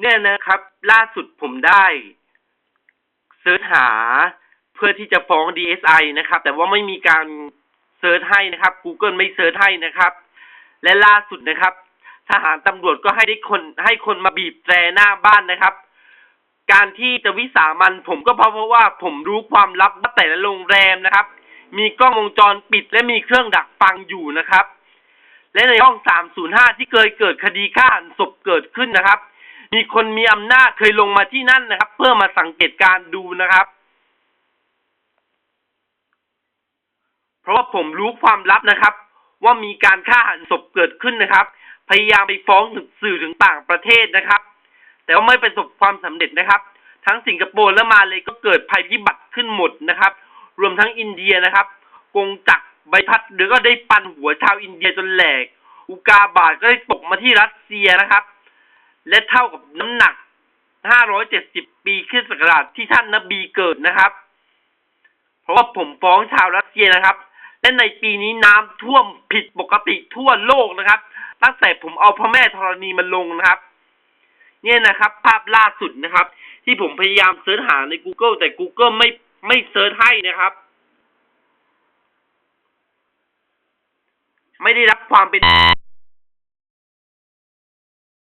เนี่ยนะครับ ล่าสุดผมได้เสิร์ชหาเพื่อที่จะฟ้อง DSI นะครับ แต่ว่าไม่มีการเสิร์ชให้นะครับ Google ไม่เสิร์ชให้นะครับ และล่าสุดนะครับ ทหารตำรวจก็ให้ได้คนให้คนมาบีบแตรหน้าบ้านนะครับ การที่จะวิสามันผมก็เพราะเพราะว่าผมรู้ความลับว่าแต่ละโรงแรมนะครับ มีกล้องวงจรปิดและมีเครื่องดักฟังอยู่นะครับ และในห้อง 305 ที่เคยเกิดคดีฆ่าหันศพเกิดขึ้นนะครับ มีคนมีอำนาจเคยลงมาที่นั่นนะครับ เพื่อมาสังเกตการดูนะครับ เพราะว่าผมรู้ความลับนะครับ ว่ามีการฆ่าหันศพเกิดขึ้นนะครับ พยายามไปฟ้องถึงสื่อถึงต่างประเทศนะครับ แต่ว่าไม่ประสบความสำเร็จนะครับ ทั้งสิงคโปร์และมาเลยก็เกิดภัยพิบัติขึ้นหมดนะครับ รวมทั้งอินเดียนะครับ กงจักรใบพัดเรือก็ได้ปันหัวชาวอินเดียจนแหลก อุกาบาตก็ได้ตกมาที่รัสเซียนะครับ และเท่ากับน้ำหนัก 570 ปีคริสต์ศักราชที่ท่านนบีเกิดนะครับ เพราะว่าผมฟ้องชาวรัสเซียนะครับ และในปีนี้น้ำท่วมผิดปกติทั่วโลกนะครับ ตั้งแต่ผมเอาพระแม่ธรณีมาลงนะครับ เนี่ยนะครับ ภาพล่าสุดนะครับ ที่ผมพยายามเสิร์ชหาใน Google แต่ Google ไม่ไม่เสิร์ชให้นะครับไม่ได้รับความเป็น